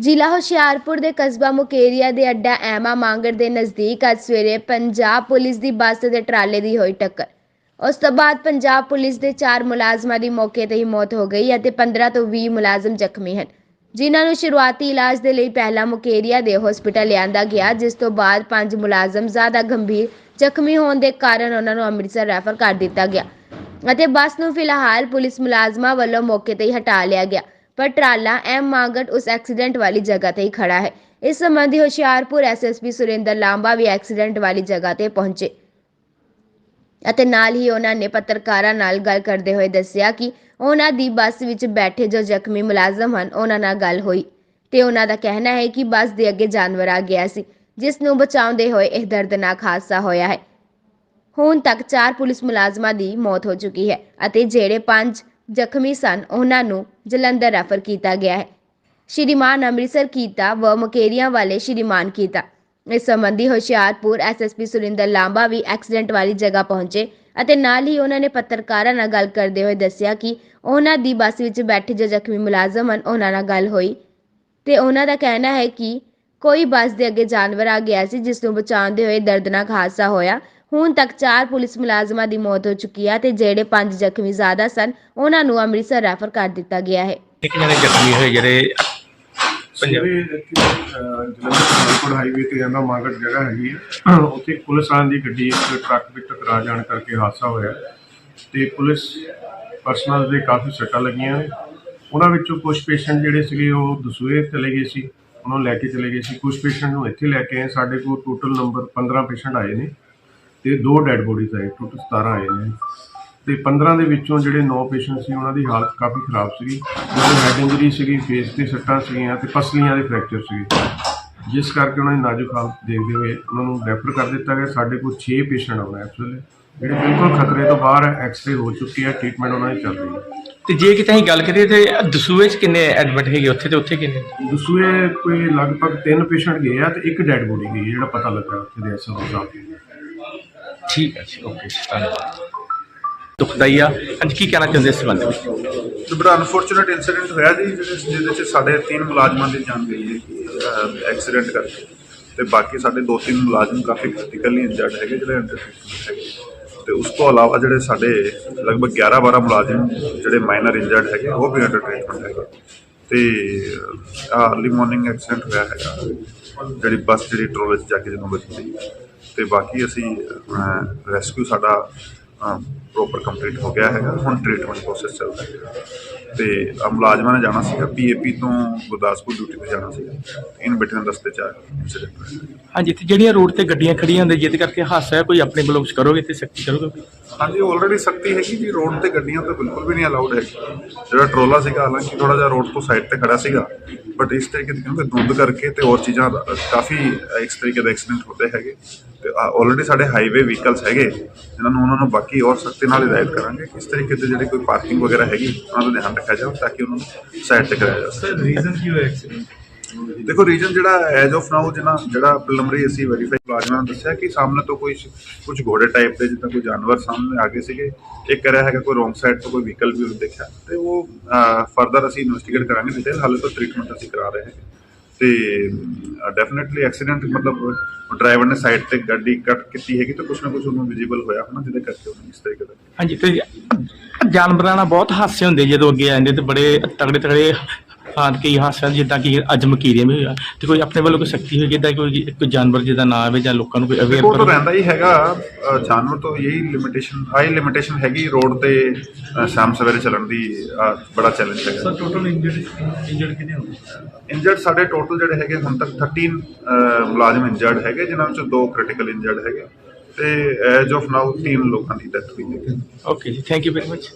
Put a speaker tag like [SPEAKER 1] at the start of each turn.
[SPEAKER 1] ਜ਼ਿਲ੍ਹਾ ਹੁਸ਼ਿਆਰਪੁਰ ਦੇ ਕਸਬਾ ਮੁਕੇਰੀਆ ਦੇ ਅੱਡਾ ਐਮਾ ਮਾਂਗੜ ਦੇ ਨਜ਼ਦੀਕ ਅੱਜ ਸਵੇਰੇ ਪੰਜਾਬ ਪੁਲਿਸ ਦੀ ਬੱਸ ਤੇ ਟਰਾਲੇ ਦੀ ਹੋਈ ਟੱਕਰ। ਉਸ ਤੋਂ ਬਾਅਦ ਪੰਜਾਬ ਪੁਲਿਸ ਦੇ 4 ਮੁਲਾਜ਼ਮਾਂ ਦੀ ਮੌਕੇ ਤੇ ਹੀ ਮੌਤ ਹੋ ਗਈ ਅਤੇ 15 ਤੋਂ 20 ਮੁਲਾਜ਼ਮ ਜ਼ਖਮੀ ਹਨ। ਜਿਨ੍ਹਾਂ ਨੂੰ ਸ਼ੁਰੂਆਤੀ ਇਲਾਜ ਦੇ ਲਈ ਪਹਿਲਾਂ ਮੁਕੇਰੀਆ ਦੇ ਹਸਪਤਾਲ ਲਿਆਂਦਾ ਗਿਆ, ਜਿਸ ਤੋਂ ਬਾਅਦ ਪੰਜ ਮੁਲਾਜ਼ਮ ਜ਼ਿਆਦਾ ਗੰਭੀਰ ਜ਼ਖਮੀ ਹੋਣ ਦੇ ਕਾਰਨ ਉਹਨਾਂ ਨੂੰ ਅੰਮ੍ਰਿਤਸਰ ਰੈਫਰ ਕਰ ਦਿੱਤਾ ਗਿਆ ਅਤੇ ਬੱਸ ਨੂੰ ਫਿਲਹਾਲ ਪੁਲਿਸ ਮੁਲਾਜ਼ਮਾਂ ਵੱਲੋਂ ਮੌਕੇ ਤੇ ਹੀ ਹਟਾ ਲਿਆ ਗਿਆ। ਪਰ ਟਰਾਲਾ ਐਮ ਮਾਂਗਟ ਉਸ ਐਕਸੀਡੈਂਟ ਵਾਲੀ ਜਗ੍ਹਾ ਤੇ ਹੀ ਖੜਾ ਹੈ। ਇਸ ਸੰਬੰਧੀ ਹੁਸ਼ਿਆਰਪੁਰ ਐਸਐਸਪੀ ਸੁਰਿੰਦਰ ਲਾਂਬਾ ਵੀ ਐਕਸੀਡੈਂਟ ਵਾਲੀ ਜਗ੍ਹਾ ਤੇ ਪਹੁੰਚੇ। ਅਤੇ ਨਾਲ ਹੀ ਉਹਨਾਂ ਨੇ ਪੱਤਰਕਾਰਾਂ ਨਾਲ ਗੱਲ ਕਰਦੇ ਹੋਏ ਦੱਸਿਆ ਕਿ ਉਹਨਾਂ ਦੀ ਬੱਸ ਵਿੱਚ ਬੈਠੇ ਜੋ ਜ਼ਖਮੀ ਮੁਲਾਜ਼ਮ ਹਨ, ਉਹਨਾਂ ਨਾਲ ਗੱਲ ਹੋਈ ਤੇ ਉਹਨਾਂ ਦਾ ਕਹਿਣਾ ਹੈ ਕਿ ਬੱਸ ਦੇ ਅੱਗੇ ਜਾਨਵਰ ਆ ਗਿਆ ਸੀ, ਜਿਸ ਨੂੰ ਬਚਾਉਂਦੇ ਹੋਏ ਇਹ ਦਰਦਨਾਕ ਹਾਦਸਾ ਹੋਇਆ ਹੈ। ਹੁਣ ਤੱਕ 4 ਪੁਲਿਸ ਮੁਲਾਜ਼ਮਾਂ ਦੀ ਮੌਤ ਹੋ ਚੁੱਕੀ ਹੈ ਅਤੇ ਜਿਹੜੇ 5 ਜ਼ਖਮੀ ਸਨ। ਉਹਨਾਂ ਨੂੰ ਜਲੰਧਰ ਰੈਫਰ ਕੀਤਾ ਗਿਆ ਹੈ। ਸ਼੍ਰੀਮਾਨ ਅੰਮ੍ਰਿਤਸਰ ਕੀਤਾ ਵ ਮੁਕੇਰੀਆਂ ਵਾਲੇ ਸ਼੍ਰੀਮਾਨ ਕੀਤਾ। ਇਸ ਸੰਬੰਧੀ ਹੁਸ਼ਿਆਰਪੁਰ ਐਸਐਸਪੀ ਸੁਰਿੰਦਰ ਲਾਂਬਾ ਵੀ ਐਕਸੀਡੈਂਟ ਵਾਲੀ ਜਗ੍ਹਾ ਪਹੁੰਚੇ ਅਤੇ ਨਾਲ ਹੀ ਉਹਨਾਂ ਨੇ ਪੱਤਰਕਾਰਾਂ ਨਾਲ ਗੱਲ ਕਰਦੇ ਹੋਏ ਦੱਸਿਆ ਕਿ ਉਹਨਾਂ ਦੀ ਬੱਸ ਵਿੱਚ ਬੈਠੇ ਜੋ ਜ਼ਖਮੀ ਮੁਲਾਜ਼ਮ ਹਨ, ਉਹਨਾਂ ਨਾਲ ਗੱਲ ਹੋਈ ਤੇ ਉਹਨਾਂ ਦਾ ਕਹਿਣਾ ਹੈ ਕਿ ਕੋਈ ਬੱਸ ਦੇ ਅੱਗੇ ਜਾਨਵਰ ਆ ਗਿਆ ਸੀ, ਜਿਸ ਨੂੰ ਬਚਾਉਂਦੇ ਹੋਏ ਦਰਦਨਾਕ ਹਾਦਸਾ ਹੋਇਆ। ਹੁਣ ਤੱਕ 4 ਪੁਲਿਸ ਮੁਲਾਜ਼ਮਾਂ ਦੀ ਮੌਤ ਹੋ ਚੁੱਕੀ ਹੈ ਤੇ ਜਿਹੜੇ 5 ਜ਼ਖਮੀ ਜ਼ਿਆਦਾ ਸਨ ਉਹਨਾਂ ਨੂੰ ਅੰਮ੍ਰਿਤਸਰ ਰੈਫਰ ਕਰ ਦਿੱਤਾ ਗਿਆ ਹੈ।
[SPEAKER 2] ਇੱਕ ਜਣੇ ਜ਼ਖਮੀ ਹੋਏ ਜਿਹੜੇ ਪੰਜਾਬ?
[SPEAKER 3] ਸਵੇਰੇ ਇੱਥੇ ਅਹ, ਜਲੰਧਰ ਸੁਲਤਾਨਪੁਰ ਹਾਈਵੇ ਤੇ ਜਾਂਦਾ ਮਾਗੜ ਜਗ੍ਹਾ ਹੈਗੀ ਹੈ ਉੱਥੇ ਇੱਕ ਪੁਲਿਸ ਵਾਲਿਆਂ ਦੀ ਗੱਡੀ ਇੱਕ ਟਰੱਕ ਵਿੱਚ ਟਕਰਾ ਜਾਣ ਕਰਕੇ ਹਾਦਸਾ ਹੋਇਆ। ਤੇ ਪੁਲਿਸ ਪਰਸਨਲ ਦੇ ਕਾਫੀ ਸੱਟਾਂ ਲੱਗੀਆਂ ਨੇ। ਉਹਨਾਂ ਵਿੱਚੋਂ ਕੁਝ ਪੇਸ਼ੈਂਟ ਜਿਹੜੇ ਸੀਗੇ ਉਹ ਦਸੂਏ ਚਲੇ ਗਏ ਸੀ। ਉਹਨਾਂ ਨੂੰ ਲੈ ਕੇ ਚਲੇ ਗਏ ਸੀ। ਕੁਝ ਪੇਸ਼ੈਂਟ ਨੂੰ ਇੱਥੇ ਲੈ ਕੇ ਆਏ। ਸਾਡੇ ਕੋਲ ਟੋਟਲ ਨੰਬਰ 15 ਪੇਸ਼ੈਂਟ ਆਏ ਨੇ। ਤੇ ਦੋ ਡੈੱਡ ਬੋਡੀਜ਼ ਆਏ ਟੋਟਲ 17 ਆਏ ਨੇ। ਤੇ 15 ਦੇ ਵਿੱਚੋਂ ਜਿਹੜੇ 9 ਪੇਸ਼ੈਂਟ ਸੀ ਉਹਨਾਂ ਦੀ ਹਾਲਤ ਕਾਫੀ ਖਰਾਬ ਸੀਗੀ। ਉਹਨਾਂ ਦੀ ਹੈਡ ਇੰਜਰੀ ਸੀਗੀ ਫੇਸ ਤੇ ਸੱਟਾਂ ਸੀਗੀਆਂ ਤੇ ਪਸਲੀਆਂ ਦੇ ਫ੍ਰੈਕਚਰ ਸੀਗੇ। ਜਿਸ ਕਰਕੇ ਉਹਨਾਂ ਦੀ ਨਾਜ਼ੁਕ ਹਾਲਤ ਦੇਖਦੇ ਹੋਏ ਉਹਨਾਂ ਨੂੰ ਰੈਫਰ ਕਰ ਦਿੱਤਾ ਗਿਆ। ਸਾਡੇ ਕੋਲ 6 ਪੇਸ਼ੈਂਟ ਆਉਣਾ ਐਕਚੁਅਲੀ ਜਿਹੜੇ ਬਿਲਕੁਲ ਖਤਰੇ ਤੋਂ ਬਾਹਰ ਹੈ ਐਕਸਰੇ ਹੋ ਚੁੱਕੀ ਹੈ ਟ੍ਰੀਟਮੈਂਟ ਉਹਨਾਂ ਦੀ ਚੱਲ ਰਹੀ ਹੈ
[SPEAKER 2] ਤੇ ਜੇ ਕਿਤੇ ਅਸੀਂ ਗੱਲ ਕਰੀਏ ਤੇ ਦਸੂਏ ਚ ਕਿੰਨੇ ਐਡਮਿਟ ਹੈਗੇ? ਉੱਥੇ ਤੇ ਉੱਥੇ ਕਿੰਨੇ?
[SPEAKER 3] ਦਸੂਏ ਕੋਈ ਲਗਭਗ 3 ਪੇਸ਼ੈਂਟ ਗਏ ਆ ਤੇ ਇੱਕ ਡੈਡ ਬੋਡੀ ਗਈ ਜਿਹੜਾ ਪਤਾ ਲੱਗਾ ਉੱਥੇ ਦੇ ਐਸਾ ਹੋਦਾ
[SPEAKER 2] ਠੀਕ ਹੈ ਜੀ, ਓਕੇ ਧੰਨਵਾਦ। ਦੁਖਦਾਈ ਅੱਜ ਕੀ ਕਹਿਣਾ ਚਾਹੁੰਦੇ ਇਸ ਸੰਬੰਧ
[SPEAKER 4] ਤੇ ਬੜਾ ਅਨਫੋਰਚੂਨੇਟ ਇਨਸੀਡੈਂਟ ਹੋਇਆ ਜੀ, ਜਿਹਦੇ ਜਿਹਦੇ ਚ ਸਾਡੇ ਤਿੰਨ ਮੁਲਾਜ਼ਮਾਂ ਦੀ ਜਾਨ ਗਈ ਹੈ ਐਕਸੀਡੈਂਟ ਕਰਕੇ। ਤੇ ਬਾਕੀ ਸਾਡੇ ਦੋ ਤਿੰਨ ਮੁਲਾਜ਼ਮ ਕਾਫੀ ਕ੍ਰਿਟੀਕਲੀ ਇੰਜਰਡ ਹੈਗੇ, ਜਿਹੜੇ ਅੰਡਰ ਹੈਗੇ। ਤੇ ਉਸ ਤੋਂ ਇਲਾਵਾ ਜਿਹੜੇ ਸਾਡੇ ਲਗਭਗ 11 12 ਮੁਲਾਜ਼ਮ, ਜਿਹੜੇ ਮਾਈਨਰ ਇੰਜਰਡ ਹੈਗੇ, ਉਹ ਵੀ ਅੰਡਰ ਟ੍ਰੀਟਮੈਂਟ ਹੈਗੇ। ਤੇ ਅਰਲੀ ਮਾਰਨਿੰਗ ਐਕਸੀਡੈਂਟ ਹੋਇਆ ਹੈਗਾ, ਜਿਹੜੀ ਬੱਸ ਜਿਹੜੀ ਟਰੋਲੇ 'ਚ ਜਾ ਕੇ ਜਦੋਂ ਵੱਜੀ। ਤੇ ਬਾਕੀ ਅਸੀਂ ਰੈਸਕਿਊ ਸਾਡਾ ਪ੍ਰੋਪਰ ਕੰਪਲੀਟ ਹੋ ਗਿਆ ਹੈਗਾ। ਹੁਣ ਟ੍ਰੀਟਮੈਂਟ ਪ੍ਰੋਸੈਸ ਚੱਲਦਾ ਹੈ। ਤੇ ਮੁਲਾਜ਼ਮਾਂ ਨੇ ਜਾਣਾ ਸੀਗਾ ਪੀਏਪੀ ਤੋਂ ਗੁਰਦਾਸਪੁਰ ਡਿਊਟੀ ਤੇ ਜਾਣਾ ਸੀਗਾ। ਇਨ ਬਿਟਵੀਨ ਰਸਤੇ ਚ ਇਨਸੀਡੈਂਟ
[SPEAKER 2] ਹਾਂਜੀ ਤੇ ਜਿਹੜੀਆਂ ਰੋਡ ਤੇ ਗੱਡੀਆਂ ਖੜੀਆਂ ਹੁੰਦੀਆਂ, ਜਿਹਦੇ ਕਰਕੇ ਹਾਦਸਾ ਹੈ, ਕੋਈ ਆਪਣੇ ਵੱਲੋਂ ਕੁਛ ਕਰੋਗੇ ਤੇ ਸਖਤੀ ਕਰੋਗੇ
[SPEAKER 4] ਹਾਂਜੀ ਆਲਰੇਡੀ ਸਖਤੀ ਹੈਗੀ ਜੀ ਰੋਡ ਤੇ ਗੱਡੀਆਂ ਤਾਂ ਬਿਲਕੁਲ ਵੀ ਨਹੀਂ ਅਲਾਉਡ ਹੈ ਜਿਹੜਾ ਟਰੋਲਾ ਸੀਗਾ, ਹਾਲਾਂਕਿ ਥੋੜਾ ਜਿਹਾ ਰੋਡ ਤੋਂ ਸਾਈਡ ਤੇ ਖੜਾ ਸੀਗਾ ਬਟ ਇਸ ਤਰੀਕੇ ਦੀ ਕਿਉਂਕਿ ਦੁੱਧ ਕਰਕੇ ਤੇ ਹੋਰ ਚੀਜ਼ਾਂ, ਕਾਫੀ ਇਸ ਤਰੀਕੇ ਦੇ ਐਕਸੀਡੈਂਟ ਹੁੰਦੇ ਹੈਗੇ। ਤੇ ਆਲਰੇਡੀ ਸਾਡੇ ਹਾਈਵੇ ਵਹੀਕਲਸ ਹੈਗੇ ਇਹਨਾਂ ਨੂੰ ਉਹਨਾਂ ਨੂੰ ਬਾਕੀ ਹੋਰ ਸਖਤੀ ਨਾਲ ਹਦਾਇਤ ਕਰਾਂਗੇ। ਕਿ ਇਸ ਤਰੀਕੇ ਦੇ ਜਿਹੜੇ ਕੋਈ ਪਾਰਕਿੰਗ ਵਗੈਰਾ ਹੈਗੀ, ਉਹਨਾਂ ਦਾ ਧਿਆਨ ਰੱਖਿਆ ਜਾਵੇ ਤਾਂ ਕਿ ਉਹਨਾਂ ਨੂੰ ਸਾਈਡ ਤੇ ਕਰਾਇਆ ਜਾ ਸਕੇ।
[SPEAKER 5] ਰੀਜ਼ਨ ਕੀ ਹੋਇਆ ਐਕਸੀਡੈਂਟ
[SPEAKER 4] ਦੇਖੋ ਰੀਜਨ ਜਿਹੜਾ ਐਜ ਆਫ ਨਾਓ ਜਿਹਨਾਂ ਜਿਹੜਾ ਪ੍ਰੀਲਿਮਰੀ ਅਸੀਂ ਵੈਰੀਫਾਈ ਮੁਲਾਜ਼ਮਾਂ ਨੇ ਦੱਸਿਆ ਕਿ ਸਾਹਮਣੇ ਤੋਂ ਕੋਈ ਕੁਝ ਘੋੜੇ ਟਾਈਪ ਦੇ, ਜਿੱਦਾਂ ਕੋਈ ਜਾਨਵਰ ਸਾਹਮਣੇ ਆ ਗਏ ਸੀਗੇ। ਇੱਕ ਕਰਿਆ ਹੈਗਾ ਕੋਈ ਰੋਂਗ ਸਾਈਡ ਤੋਂ ਕੋਈ ਵਹੀਕਲ ਵੀ ਉਹਨੇ ਦੇਖਿਆ। ਤੇ ਉਹ ਫਰਦਰ ਅਸੀਂ ਇਨਵੈਸਟੀਗੇਟ ਕਰਾਂਗੇ ਡਿਟੇਲ ਹਾਲੇ ਤਾਂ ਟ੍ਰੀਟਮੈਂਟ ਅਸੀਂ ਕਰਾ ਰਹੇ ਹਾਂ ਤੇ ਡੈਫੀਨਿਟਲੀ ਐਕਸੀਡੈਂਟ ਮਤਲਬ ਡਰਾਈਵਰ ਨੇ ਸਾਈਡ ਤੇ ਗੱਡੀ ਕੱਟ ਕੀਤੀ ਹੈਗੀ ਤਾਂ ਕੁਝ ਨਾ ਕੁਝ ਉਹਨੂੰ ਵਿਜ਼ੀਬਲ ਹੋਇਆ ਹੋਣਾ, ਜਿਹਦੇ ਕਰਕੇ ਉਹਨੇ ਇਸ ਤਰੀਕੇ ਦਾ
[SPEAKER 2] ਹਾਂਜੀ, ਤੇ ਜਾਨਵਰਾਂ ਨਾਲ ਬਹੁਤ ਹਾਸੇ ਹੁੰਦੇ ਜਦੋਂ ਅੱਗੇ ਆਉਂਦੇ ਤੇ ਬੜੇ ਤਗੜੇ ਤਗੜੇ ਹਾਂ ਕਈ ਹਾਦਸੇ ਜਿੱਦਾਂ ਕਿ ਅੱਜ ਮਕੀਰੇ ਵਿੱਚ ਹੋਇਆ ਤੇ ਕੋਈ ਆਪਣੇ ਵੱਲੋਂ ਕੋਈ ਸਖਤੀ ਹੋਈ ਜਿੱਦਾਂ ਕੋਈ ਕੋਈ ਜਾਨਵਰ ਜਿਹਦਾ ਨਾ ਆਵੇ ਜਾਂ ਲੋਕਾਂ ਨੂੰ ਕੋਈ ਅਵੇਅਰ
[SPEAKER 4] ਉਹ ਤਾਂ ਰਹਿੰਦਾ ਹੀ ਹੈਗਾ। ਅ, ਜਾਨਵਰ ਤੋਂ ਯਹੀ ਲਿਮਿਟੇਸ਼ਨ ਹਾਈ ਲਿਮਿਟੇਸ਼ਨ ਹੈਗੀ ਰੋਡ ਤੇ ਅ, ਸ਼ਾਮ ਸਵੇਰੇ ਚੱਲਣ ਦੀ ਅ, ਬੜਾ ਚੈਲੰਜ ਹੈਗਾ।
[SPEAKER 5] ਸਰ ਟੋਟਲ ਇੰਜਰਡ ਇੰਜਰਡ ਕਿੰਨੇ ਹੋ ਗਏ?
[SPEAKER 4] ਇੰਜਰਡ ਸਾਡੇ ਟੋਟਲ ਜਿਹੜੇ ਹੈਗੇ ਹੁਣ ਤੱਕ 13 ਅਹ, ਮੁਲਾਜ਼ਮ ਇੰਜਰਡ ਹੈਗੇ ਜਿਨ੍ਹਾਂ ਵਿੱਚੋਂ ਦੋ ਕ੍ਰਿਟੀਕਲ ਇੰਜਰਡ ਹੈਗੇ। ਤੇ ਐਜ ਆਫ ਨਾਓ ਤਿੰਨ ਲੋਕਾਂ ਦੀ ਡੈਥ ਹੋਈ ਹੈ।
[SPEAKER 2] ਓਕੇ ਜੀ ਥੈਂਕ ਯੂ ਵੈਰੀ ਮਚ